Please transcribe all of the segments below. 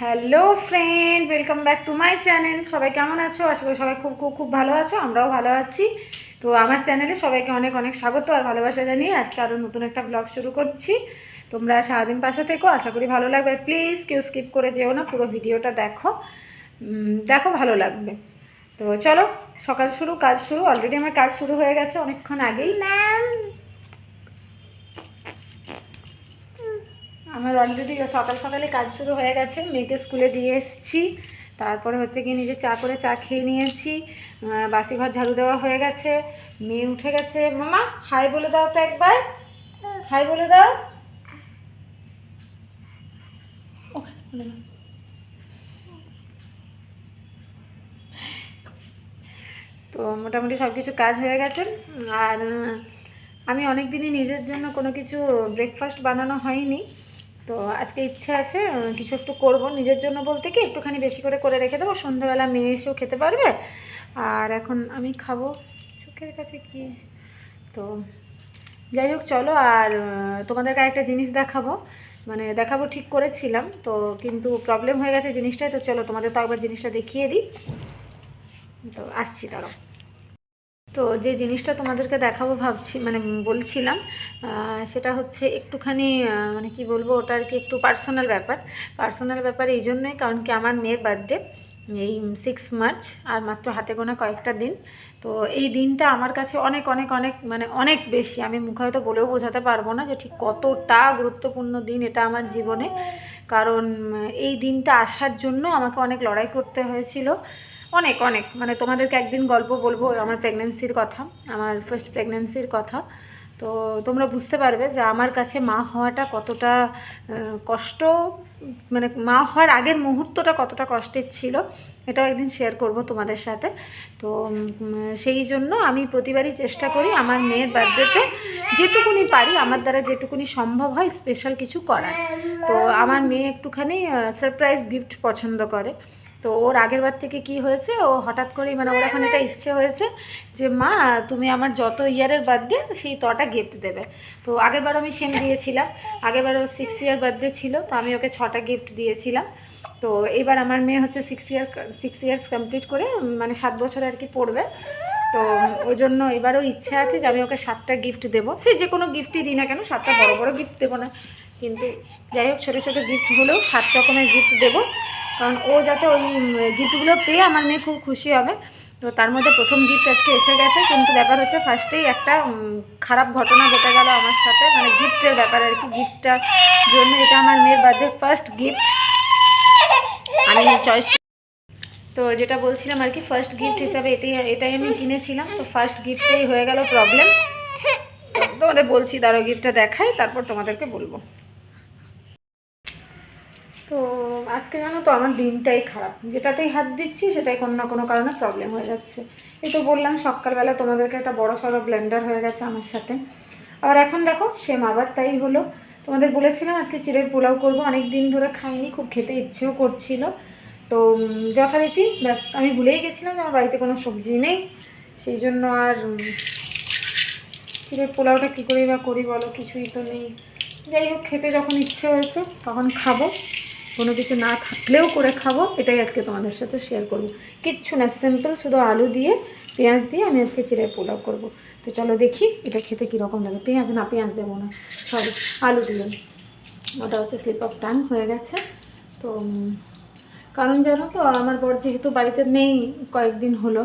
Hello friend, welcome back to my channel. সবাই কেমন আছো? আশা করি সবাই খুব খুব খুব ভালো আছো, আমরাও ভালো আছি। তো আমার চ্যানেলে সবাইকে অনেক অনেক স্বাগত আর ভালোবাসা জানিয়ে আজকে আরও নতুন একটা ব্লগ শুরু করছি। তোমরা সারাদিন পাশে থেকো, আশা করি ভালো লাগবে। প্লিজ কেউ স্কিপ করে যেও না, পুরো ভিডিওটা দেখো। দেখো ভালো লাগবে। তো চলো, সকাল শুরু, কাজ শুরু। অলরেডি আমার কাজ শুরু হয়ে গেছে অনেকক্ষণ আগেই। ম্যাম আমার অলরেডি সকাল সকালে কাজ শুরু হয়ে গেছে মেয়েকে স্কুলে দিয়ে এসেছি। তারপরে হচ্ছে কি নিজে চা করে চা খেয়ে নিয়েছি। বাসি ঘর ঝাড়ু দেওয়া হয়ে গেছে। মেয়ে উঠে গেছে। মামা হাই বলে দাও তো একবার। হাই বলে দাও। তো মোটামুটি সব কিছু কাজ হয়ে গেছে। আর আমি অনেক দিনই নিজের জন্য কোনো কিছু ব্রেকফাস্ট বানানো হয়নি। তো আজকে ইচ্ছে আছে কিছু একটু করব নিজের জন্য বলতে কি, একটুখানি বেশি করে করে রেখে দেবো। সন্ধ্যাবেলা মেয়ে এসেও খেতে পারবে। আর এখন আমি খাব চোখের কাছে কি। তো যাই হোক, চলো আর তোমাদেরকে একটা জিনিস দেখাবো। মানে দেখাবো ঠিক করেছিলাম, তো কিন্তু প্রবলেম হয়ে গেছে জিনিসটাই তো চলো তোমাদের তো একবার জিনিসটা দেখিয়ে দিই। তো আসছি, দাঁড়াও। তো যে জিনিসটা তোমাদেরকে দেখাবো ভাবছি মানে বলছিলাম সেটা হচ্ছে একটুখানি মানে কি বলব, ওটা আর কি একটু পার্সোনাল ব্যাপার। পার্সোনাল ব্যাপার এই জন্যই, কারণ কি আমার মেয়ের বার্থডে এই সিক্স মার্চ আর মাত্র হাতে গোনা কয়েকটা দিন। তো এই দিনটা আমার কাছে অনেক অনেক অনেক মানে অনেক বেশি। আমি মুখে হয়তো বলেও বোঝাতে পারব না যে ঠিক কতটা গুরুত্বপূর্ণ দিন এটা আমার জীবনে। কারণ এই দিনটা আসার জন্য আমাকে অনেক লড়াই করতে হয়েছিল। অনেক অনেক। মানে তোমাদেরকে একদিন গল্প বলব আমার প্রেগনেন্সির কথা, আমার ফার্স্ট প্রেগনেন্সির কথা। তো তোমরা বুঝতে পারবে যে আমার কাছে মা হওয়াটা কতটা কষ্ট মানে মা হওয়ার আগের মুহূর্তটা কতটা কষ্টের ছিল, এটাও একদিন শেয়ার করব তোমাদের সাথে। তো সেই জন্য আমি প্রতিবারই চেষ্টা করি আমার মেয়ের বার্থডেতে যেটুকুনি পারি, আমার দ্বারা যেটুকুনি সম্ভব হয় স্পেশাল কিছু করার। তো আমার মেয়ে একটুখানি সারপ্রাইজ গিফট পছন্দ করে। তো ওর আগের বার থেকে কি হয়েছে? ও হঠাৎ করেই মানে ওর এখন এটা ইচ্ছে হয়েছে যে, মা, তুমি আমার যত ইয়ারের বার্থডে, সেই তটা গিফট দেবে। তো আগের বার আমি সেম দিয়েছিলাম। আগের বার ও সিক্স ইয়ার বার্থডে ছিল, তো আমি ওকে ছটা গিফট দিয়েছিলাম। তো এবার আমার মেয়ে হচ্ছে six year six years complete করে মানে সাত বছর আর কি পড়বে। তো ওই জন্য এবারও ইচ্ছে আছে যে, আমি ওকে সাতটা গিফট দেবো। সে যে কোনো গিফটই দিই না কেন, সাতটা বড় বড় গিফট দেবো না। কিন্তু যাই হোক, ছোটো ছোটো গিফট হলেও সাত রকমের গিফট দেবো। কারণ ও যাতে ওই গিফটগুলো পেয়ে আমার মেয়ে খুব খুশি হবে। তো তার মধ্যে প্রথম গিফট আজকে এসে গেছে, কিন্তু ব্যাপার হচ্ছে ফার্স্টেই একটা খারাপ ঘটনা ঘটে গেল আমার সাথে। মানে গিফটের ব্যাপার আর কি গিফটটার জন্য এটা আমার মেয়ের বার্থডে ফার্স্ট গিফট আমি চয়েস তো যেটা বলছিলাম আর কি ফার্স্ট গিফট হিসাবে এটাই এটাই আমি কিনেছিলাম। তো ফার্স্ট গিফটেই হয়ে গেল প্রবলেম তোমাদের বলছি দাঁড়ো গিফটটা দেখাই, তারপর তোমাদেরকে বলব। তো আজকে জানো তো আমার দিনটাই খারাপ। যেটাতেই হাত দিচ্ছি সেটাই কোনো না কোনো কারণে প্রবলেম হয়ে যাচ্ছে। এই তো বললাম সকালবেলা তোমাদেরকে একটা বড় সড়ো ব্লেন্ডার হয়ে গেছে আমার সাথে। আবার এখন দেখো সেম আবার তাই হলো। তোমাদের বলেছিলাম আজকে চিড়ের পোলাও করব। অনেক দিন ধরে খাইনি, খুব খেতে ইচ্ছেও করছিল। তো যথারীতি, ব্যাস, আমি ভুলেই গেছিলাম যে আমার বাড়িতে কোনো সবজি নেই। সেই জন্য আর চিড়ের পোলাওটা কী করেই বা করি বলো, কিছুই তো নেই। যাই হোক, খেতে যখন ইচ্ছে হয়েছে তখন খাব। কোনো কিছু না থাকলেও করে খাব, এটাই আজকে তোমাদের সাথে শেয়ার করব। কিচ্ছু না সিম্পল শুধু আলু দিয়ে, পেঁয়াজ দিয়ে আমি আজকে চিড়ের পোলাও করব। তো চলো দেখি এটা খেতে কীরকম লাগে। পেঁয়াজ না, পেঁয়াজ দেবো না সরি আলু দিয়ে। ওটা হচ্ছে স্লিপ অফ টাং হয়ে গেছে। তো কারণ জানো তো, আমার বর যেহেতু বাড়িতে নেই, কয়েকদিন হলো,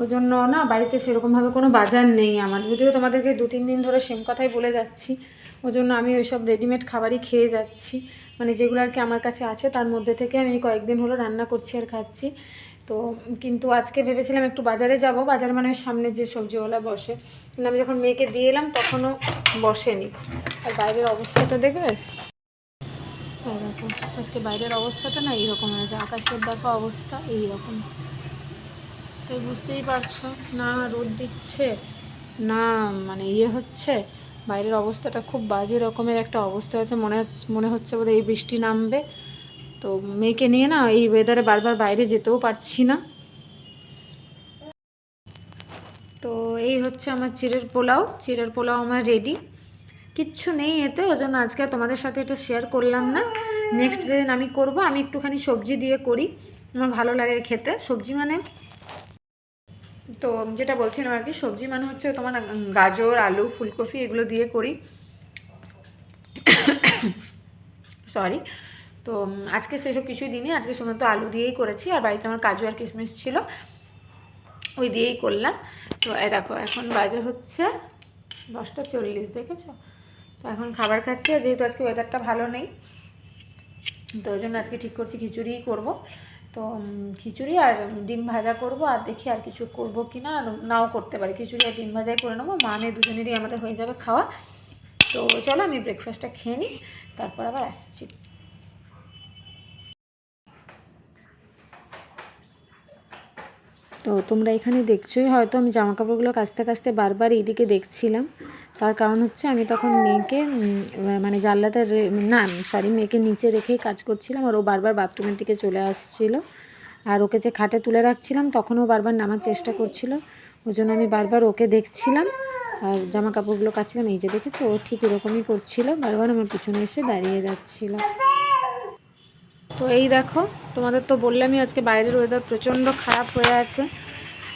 ওই জন্য না বাড়িতে সেরকমভাবে কোনো বাজার নেই আমার। যদিও তোমাদেরকে দু তিন দিন ধরে সেম কথাই বলে যাচ্ছি, ওই জন্য আমি ওইসব রেডিমেড খাবারই খেয়ে যাচ্ছি। মানে যেগুলো আর কি আমার কাছে আছে, তার মধ্যে থেকে আমি কয়েকদিন হলো রান্না করছি আর খাচ্ছি। তো কিন্তু আজকে ভেবেছিলাম একটু বাজারে যাব। বাজার মানে সামনে যে সবজিওয়ালা বসে। কিন্তু আমি যখন মেয়েকে দিয়ে এলাম, তখনও বসেনি। আর বাইরের অবস্থাটা দেখবে? দেখো, আজকে বাইরের অবস্থাটা না এইরকম হয়েছে আকাশের দেখো অবস্থা এইরকম। তো বুঝতেই পারছ, না রোদ দিচ্ছে, না মানে ইয়ে হচ্ছে। বাইরের অবস্থাটা খুব বাজে রকমের একটা অবস্থা হয়েছে। মনে মনে হচ্ছে বোধহয় এই বৃষ্টি নামবে। তো মেয়েকে নিয়ে না এই ওয়েদারে বারবার বাইরে যেতেও পারছি না। তো এই হচ্ছে আমার চিড়ের পোলাও। চিড়ের পোলাও আমার রেডি কিচ্ছু নেই এতে ওই জন্য আজকে তোমাদের সাথে এটা শেয়ার করলাম না। নেক্সট যেদিন আমি করব, আমি একটুখানি সবজি দিয়ে করি। আমার ভালো লাগে খেতে। সবজি মানে তো যেটা বলছিলাম আর কি, সবজি মানে হচ্ছে তোমার গাজর, আলু, ফুলকপি এগুলো দিয়ে করি। সরি তো আজকে সেসব কিছুই দিইনি, আজকে শুধুমাত্র আলু দিয়েই করেছি, আর বাড়িতে আমার কাজু আর কিশমিশ ছিল, ওই দিয়েই করলাম। তো দেখো, এখন বাজে হচ্ছে দশটা চল্লিশ, দেখেছ? তো এখন খাবার খাচ্ছি, আর যেহেতু আজকে ওয়েদারটা ভালো নেই, তো ওই জন্য আজকে ঠিক করছি, খিচুড়িই করব। তো খিচুড়ি আর ডিম ভাজা করব আর দেখি আর কিছু করব কি না নাও করতে পারি। খিচুড়ি আর ডিম ভাজাই করে নেব। মা মেয়ে দুজনেরই আমাদের হয়ে যাবে খাওয়া। তো, চলো আমি ব্রেকফাস্টটা খেয়ে নিই তারপর আবার আসছি। তো, তোমরা এখানে দেখছোই। হয়তো আমি জামা কাপড়গুলো কাচতে কাচতে বারবার এইদিকে দেখছিলাম। তার কারণ হচ্ছে আমি তখন মেয়েকে মানে জানলাতে না সরি মেয়েকে নিচে রেখেই কাজ করছিলাম আর ও বারবার বাথরুমের দিকে চলে আসছিল। আর ওকে যে খাটে তুলে রাখছিলাম, তখন ও বারবার নামার চেষ্টা করছিল। ওই জন্য আমি বারবার ওকে দেখছিলাম আর জামা কাপড়গুলো কাচছিলাম এই যে দেখেছ, ও ঠিক এরকমই করছিল বারবার আমার পিছনে এসে দাঁড়িয়ে যাচ্ছিল। তো এই দেখো, তোমাদের তো বললামই আজকে বাইরের ওয়েদার প্রচণ্ড খারাপ হয়ে আছে।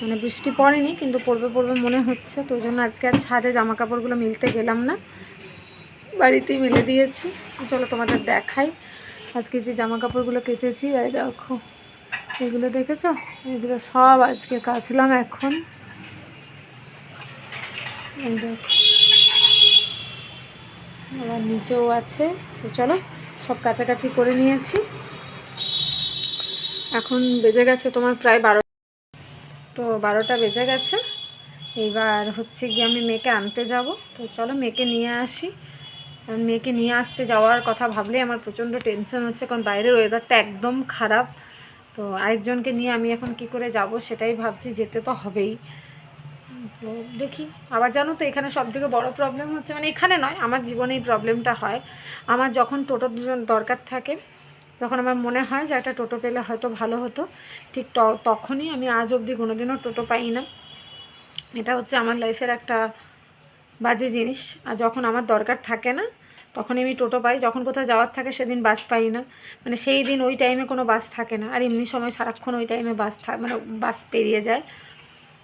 মানে বৃষ্টি পড়েনি, কিন্তু পড়বে পড়বে মনে হচ্ছে। তো জন্য আজকে আর ছাদে জামা কাপড়গুলো মিলতে গেলাম না। বাড়িতেই মিলে দিয়েছি। চলো তোমাদের দেখাই। আজকে যে জামা কাপড়গুলো কেচেছি, এই দেখো। এগুলো দেখেছ? এগুলো সব আজকে কাচলাম এখন। এই দেখো। নিচেও আছে। তো চলো, সব কাছাকাছি করে নিয়েছি। এখন বেজে গেছে তোমার প্রায় বারো তো বারোটা বেজে গেছে। এইবার হচ্ছে গিয়ে আমি মেয়েকে আনতে যাব। তো চলো মেয়েকে নিয়ে আসি। মেয়েকে নিয়ে আসতে যাওয়ার কথা ভাবলেই আমার প্রচণ্ড টেনশন হচ্ছে, কারণ বাইরের ওয়েদারটা একদম খারাপ। তো আরেকজনকে নিয়ে আমি এখন কি করে যাব সেটাই ভাবছি, যেতে তো হবেই। তো দেখি। আবার জানো তো, এখানে সব থেকে বড়ো প্রবলেম হচ্ছে মানে এখানে নয়, আমার জীবনে এই প্রবলেমটা হয়। আমার যখন টোটোর দুজন দরকার থাকে যখন আমার মনে হয় যে একটা টোটো পেলে হয়তো ভালো হতো। ঠিক তখনই আমি আজ অবধি কোনোদিনও টোটো পাই না। এটা হচ্ছে আমার লাইফের একটা বাজে জিনিস। আর যখন আমার দরকার থাকে না, তখনই আমি টোটো পাই। যখন কোথাও যাওয়ার থাকে, সেদিন বাস পাই না। মানে সেই দিন ওই টাইমে কোনো বাস থাকে না। আর এমনি সময় সারাক্ষণ ওই টাইমে বাস থাকে মানে বাস পেরিয়ে যায়।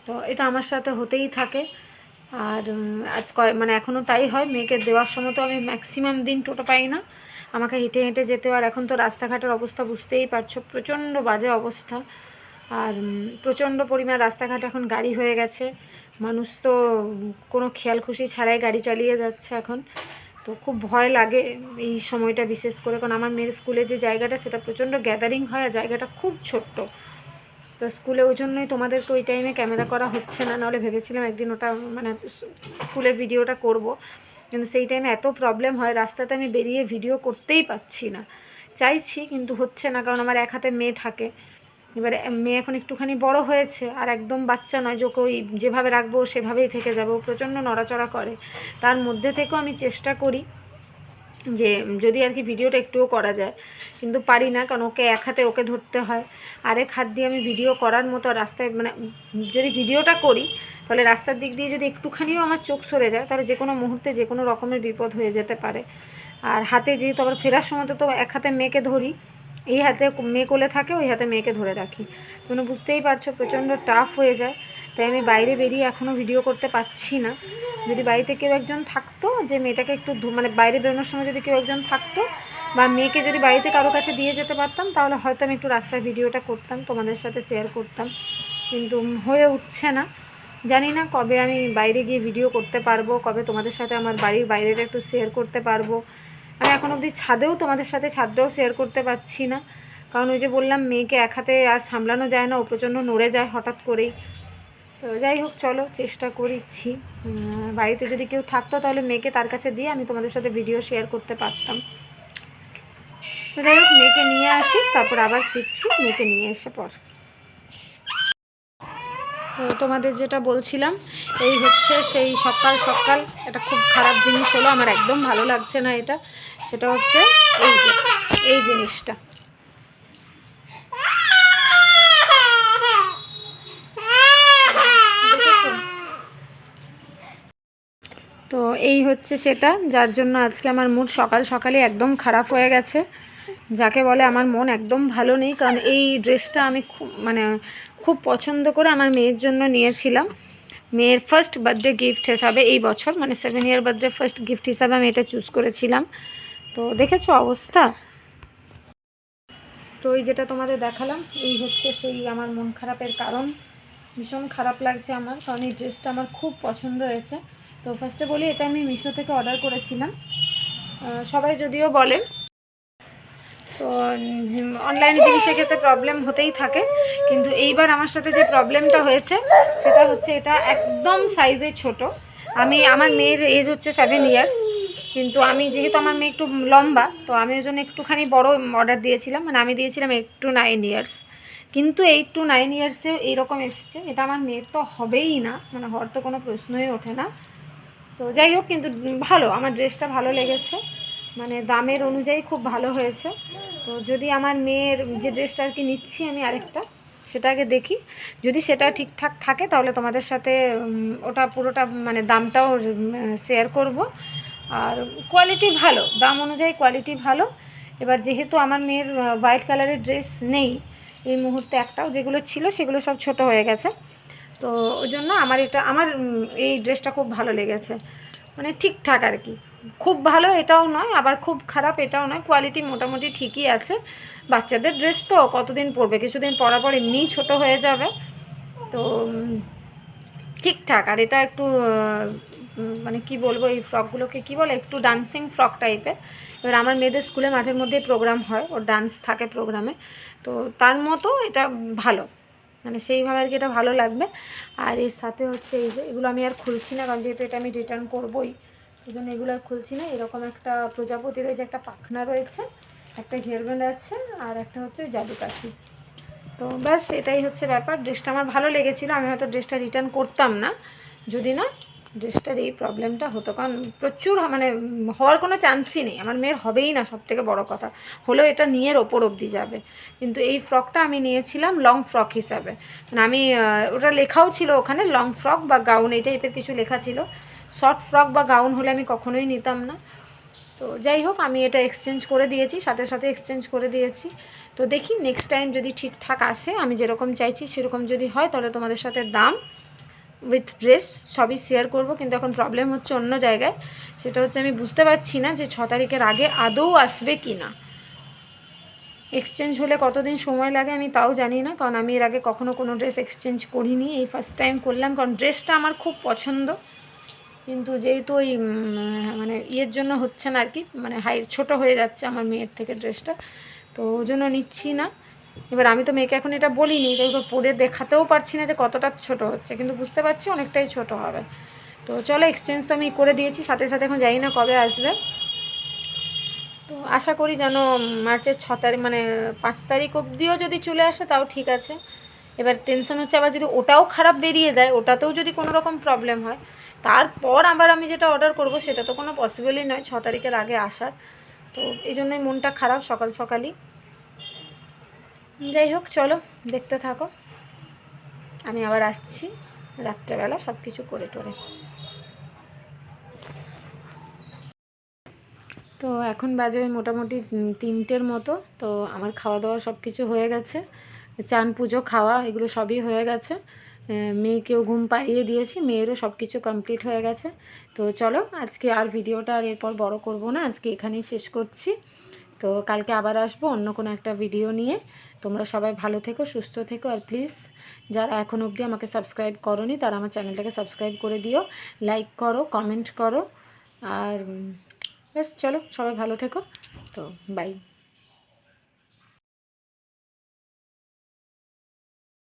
তো এটা আমার সাথে হতেই থাকে। আর আজ কয় মানে এখনও তাই হয়। মেয়েকে দেওয়ার সময় তো আমি ম্যাক্সিমাম দিন টোটো পাই না। আমাকে হেঁটে হেঁটে যেতে আর এখন তো রাস্তাঘাটের অবস্থা বুঝতেই পারছ, প্রচণ্ড বাজে অবস্থা। আর প্রচণ্ড পরিমাণ রাস্তাঘাট এখন গাড়ি হয়ে গেছে। মানুষ তো কোনো খেয়াল খুশি ছাড়াই গাড়ি চালিয়ে যাচ্ছে এখন। তো খুব ভয় লাগে এই সময়টা বিশেষ করে। কারণ আমার মেয়ের স্কুলে যে জায়গাটা, সেটা প্রচণ্ড গ্যাদারিং হয়। আর জায়গাটা খুব ছোট্ট। তো স্কুলে ওই জন্যই তোমাদেরকে ওই টাইমে ক্যামেরা করা হচ্ছে না। নাহলে ভেবেছিলাম একদিন ওটা মানে স্কুলের ভিডিওটা করব। কিন্তু সেই টাইমে এত প্রবলেম হয়, রাস্তাতে আমি বেরিয়ে ভিডিও করতেই পাচ্ছি না। চাইছি, কিন্তু হচ্ছে না, কারণ আমার এক হাতে মেয়ে থাকে। এবারে মেয়ে এখন একটুখানি বড় হয়েছে, আর একদম বাচ্চা নয়, যে ওই যেভাবে রাখব, সেভাবেই থেকে যাব। প্রচণ্ড নড়াচড়া করে। তার মধ্যে থেকেও আমি চেষ্টা করি যে যদি আর কি ভিডিওটা একটুও করা যায়। কিন্তু পারি না, কারণ ওকে এক হাতে ওকে ধরতে হয়। আরেক হাত দিয়ে আমি ভিডিও করার মতো রাস্তায় মানে যদি ভিডিওটা করি, তাহলে রাস্তার দিক দিয়ে যদি একটুখানিও আমার চোখ সরে যায়, তাহলে যে কোনো মুহূর্তে যে কোনো রকমের বিপদ হয়ে যেতে পারে। আর হাতে যেহেতু আবার ফেরার সময় তো এক হাতে মেয়েকে ধরি, এই হাতে মেয়ে কোলে থাকে, ওই হাতে মেয়েকে ধরে রাখি। তোমরা বুঝতেই পারছ, প্রচণ্ড টাফ হয়ে যায়। তাই আমি বাইরে বেরিয়ে এখনও ভিডিও করতে পারছি না। যদি বাড়িতে কেউ একজন থাকতো, যে মেয়েটাকে একটু মানে বাইরে বেরোনোর সময় যদি কেউ একজন থাকতো বা মেয়েকে যদি বাড়িতে কারও কাছে দিয়ে যেতে পারতাম, তাহলে হয়তো আমি একটু রাস্তায় ভিডিওটা করতাম, তোমাদের সাথে শেয়ার করতাম। কিন্তু হয়ে উঠছে না। জানি না কবে আমি বাইরে গিয়ে ভিডিও করতে পারব, কবে তোমাদের সাথে আমার বাড়ির বাইরেটা একটু শেয়ার করতে পারব। আমি এখন অবধি ছাদেও তোমাদের সাথে ছাদটাও শেয়ার করতে পারছি না। কারণ ওই যে বললাম, মেয়েকে এক হাতে আর সামলানো যায় না, ও প্রচণ্ড নড়ে যায় হঠাৎ করেই। তো যাই হোক, চলো, চেষ্টা করছি বাড়িতে যদি কেউ থাকতো তাহলে মেয়েকে তার কাছে দিয়ে আমি তোমাদের সাথে ভিডিও শেয়ার করতে পারতাম। তো যাই হোক, মেয়েকে নিয়ে আসি, তারপর আবার ফিরছি, মেয়েকে নিয়ে এসে পর। তো তোমাদের যেটা বলছিলাম, এই হচ্ছে সেই সকাল সকাল, এটা খুব খারাপ জিনিস হলো, আমার একদম ভালো লাগছে না এটা। সেটা হচ্ছে এই যে, এই জিনিসটা দেখেছ? তো এই হচ্ছে সেটা, যার জন্য আজকে আমার মুড সকাল সকালে একদম খারাপ হয়ে গেছে। যাকে বলে আমার মন একদম ভালো নেই, কারণ এই ড্রেসটা আমি খুব মানে খুব পছন্দ করে আমার মেয়ের জন্য নিয়েছিলাম। মেয়ের ফার্স্ট বার্থডে গিফট হিসাবে এই বছর মানে seven year birthday first gift হিসাবে আমি এটা চুজ করেছিলাম। তো দেখেছ অবস্থা? তো এই যেটা তোমাদের দেখালাম, এই হচ্ছে সেই আমার মন খারাপের কারণ। ভীষণ খারাপ লাগছে আমার, কারণ এই ড্রেসটা আমার খুব পছন্দ হয়েছে। তো ফার্স্টে বলি, এটা আমি মিশো থেকে অর্ডার করেছিলাম। সবাই যদিও বলে, তো অনলাইনে জিনিসের ক্ষেত্রে প্রবলেম হতেই থাকে। কিন্তু এইবার আমার সাথে যে প্রবলেমটা হয়েছে, সেটা হচ্ছে এটা একদম সাইজে ছোট। আমি, আমার মেয়ের এজ হচ্ছে সেভেন ইয়ার্স কিন্তু আমি যেহেতু আমার মেয়ে একটু লম্বা, তো আমি ওই জন্য একটুখানি বড় অর্ডার দিয়েছিলাম। মানে আমি দিয়েছিলাম এইট টু নাইন ইয়ার্স কিন্তু এইট টু নাইন ইয়ার্সেও এইরকম এসছে, এটা আমার মেয়ের তো হবেই না। মানে হওয়ার তো কোনো প্রশ্নই ওঠে না। তো যাই হোক, কিন্তু ভালো, আমার ড্রেসটা ভালো লেগেছে। মানে দামের অনুযায়ী খুব ভালো হয়েছে। তো যদি আমার মেয়ের যে ড্রেসটা আর কি নিচ্ছি আমি আরেকটা সেটাকে দেখি। যদি সেটা ঠিকঠাক থাকে, তাহলে তোমাদের সাথে ওটা পুরোটা মানে দামটাও শেয়ার করব। আর কোয়ালিটি ভালো, দাম অনুযায়ী কোয়ালিটি ভালো। এবার যেহেতু আমার মেয়ের হোয়াইট কালারের ড্রেস নেই, এই মুহূর্তে একটাও যেগুলো ছিল, সেগুলো সব ছোট হয়ে গেছে। তো ওই জন্য আমার এটা, আমার এই ড্রেসটা খুব ভালো লেগেছে। মানে ঠিকঠাক আর কি। খুব ভালো এটাও নয়, আবার খুব খারাপ এটাও নয় কোয়ালিটি মোটামুটি ঠিকই আছে। বাচ্চাদের ড্রেস তো কতদিন পরবে? কিছুদিন পরা পর এমনিই ছোটো হয়ে যাবে। তো ঠিকঠাক। আর এটা একটু মানে কি বলব, এই ফ্রকগুলোকে কি বলে, একটু ডান্সিং ফ্রক টাইপের এবার আমার মেয়েদের স্কুলে মাঝের মধ্যে প্রোগ্রাম হয়, ওর ডান্স থাকে প্রোগ্রামে তো তার মতো এটা ভালো। মানে সেইভাবে আর কি এটা ভালো লাগবে। আর এর সাথে হচ্ছে এই যে এগুলো আমি আর খুলছি না, কারণ যেহেতু এটা আমি রিটার্ন করবোই এই জন্য এগুলো আর খুলছি না। এরকম একটা প্রজাপতি রয়েছে একটা পাখনা রয়েছে, একটা হেয়ারব্যান্ড আছে, আর একটা হচ্ছে জাদু পাখি। তো ব্যাস, এটাই হচ্ছে ব্যাপার। ড্রেসটা আমার ভালো লেগেছিলো, আমি হয়তো ড্রেসটা রিটার্ন করতাম না, যদি না। ড্রেসটার এই প্রবলেমটা হতো। কারণ প্রচুর মানে হওয়ার কোনো চান্সই নেই। আমার মেয়ের হবেই না সব থেকে বড়ো কথা। হলেও এটা নিয়ের ওপর অবধি যাবে। কিন্তু এই ফ্রকটা আমি নিয়েছিলাম লং ফ্রক হিসাবে। মানে আমি ওটা লেখাও ছিল ওখানে লং ফ্রক বা গাউন এই টাইপের কিছু লেখা ছিল। শর্ট ফ্রক বা গাউন হলে আমি কখনোই নিতাম না। তো যাই হোক, আমি এটা এক্সচেঞ্জ করে দিয়েছি, সাথে সাথে এক্সচেঞ্জ করে দিয়েছি। তো দেখি নেক্সট টাইম যদি ঠিকঠাক আসে, আমি যেরকম চাইছি সেরকম যদি হয়, তাহলে তোমাদের সাথে দাম উইথ ড্রেস সবই শেয়ার করব, কিন্তু এখন প্রবলেম হচ্ছে অন্য জায়গায়। সেটা হচ্ছে আমি বুঝতে পারছি না যে ছ তারিখের আগে আদৌ আসবে কি না। এক্সচেঞ্জ হলে কতদিন সময় লাগে আমি তাও জানি না, কারণ আমি এর আগে কখনো কোনো ড্রেস এক্সচেঞ্জ করিনি, এই ফার্স্ট টাইম করলাম, কারণ ড্রেসটা আমার খুব পছন্দ। কিন্তু যেহেতু ওই মানে ইয়ের জন্য হচ্ছে না আর কি মানে হাই ছোট হয়ে যাচ্ছে আমার মেয়ের থেকে ড্রেসটা তো ওই জন্য নিচ্ছি না। এবার আমি তো মেয়েকে এখন এটা বলিনি তাই ওকে পরে দেখাতেও পারছি না যে কতটা ছোট হচ্ছে, কিন্তু বুঝতে পারছি অনেকটাই ছোট হবে। তো চলো এক্সচেঞ্জ তো আমি করে দিয়েছি, সাথে সাথে এখন জানি না কবে আসবে। তো আশা করি যেন মার্চের ছ তারিখ মানে পাঁচ তারিখ অবধিও যদি চলে আসে তাও ঠিক আছে। এবার টেনশন হচ্ছে আবার যদি ওটাও খারাপ বেরিয়ে যায়, ওটাতেও যদি কোনো রকম প্রবলেম হয়, তারপর আবার আমি যেটা অর্ডার করব সেটা তো কোনো পসিবলই নয়, ছ তারিখের আগে আসার। তো এই জন্যই মনটা খারাপ সকাল সকালই। যাই হোক, চলো, দেখতে থাকো। আমি আবার আসছি, রাত্রেবেলা সব কিছু করে টোরে। তো এখন বাজে মোটামুটি তিনটের মতো। তো আমার খাওয়া দাওয়া সব কিছু হয়ে গেছে। চান পুজো, খাওয়া, এগুলো সবই হয়ে গেছে। মেয়েকেও ঘুম পাড়িয়ে দিয়েছি, মেয়েরও সব কিছু কমপ্লিট হয়ে গেছে। তো চলো, আজকে আর ভিডিওটা আর এরপর বড় করব না। আজকে এখানেই শেষ করছি। তো কালকে আবার আসব অন্য কোনো একটা ভিডিও নিয়ে। তোমরা সবাই ভালো থেকো, সুস্থ থেকো আর প্লিজ যারা এখন অবধি আমাকে সাবস্ক্রাইব করনি তারা আমার চ্যানেলটাকে সাবস্ক্রাইব করে দিও। লাইক করো কমেন্ট করো আর বেশ চলো, সবাই ভালো থেকো। তো বাই